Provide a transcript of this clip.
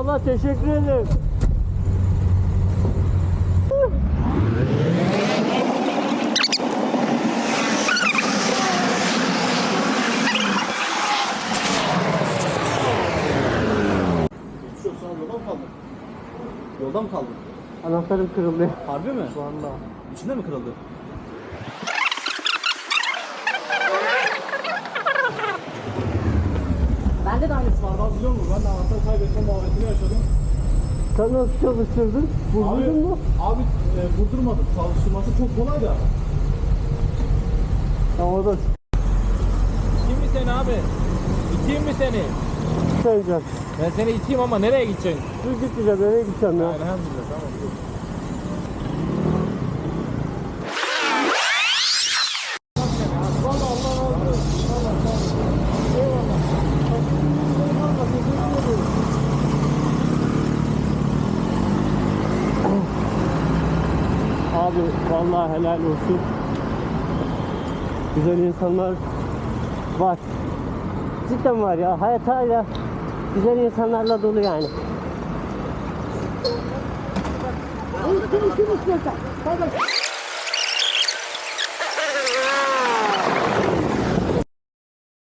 Eyvallah teşekkür ederim. Yolda mı kaldın? Anahtarım kırıldı. Harbi mi? Vallahi. İçinde mi kırıldı? Bende de aynısı vardı abi biliyor musun? Ben de anahtar kaybetme muhabbetini yaşadım. Sen nasıl çalıştırdın? Vurdun mu? Abi e, vurdurmadım. Çalıştırması çok kolay da. Ya o da İteyim mi seni abi? İteyim mi seni? söyleyeceğim. Ben seni iteyim ama nereye gideceksin? Dur gitmeyeceğim nereye gideceğim ya? Elhamdülillah tamam. Abi vallahi helal olsun. Güzel insanlar var. Cidden var ya. Hayat hala güzel insanlarla dolu yani. Kim.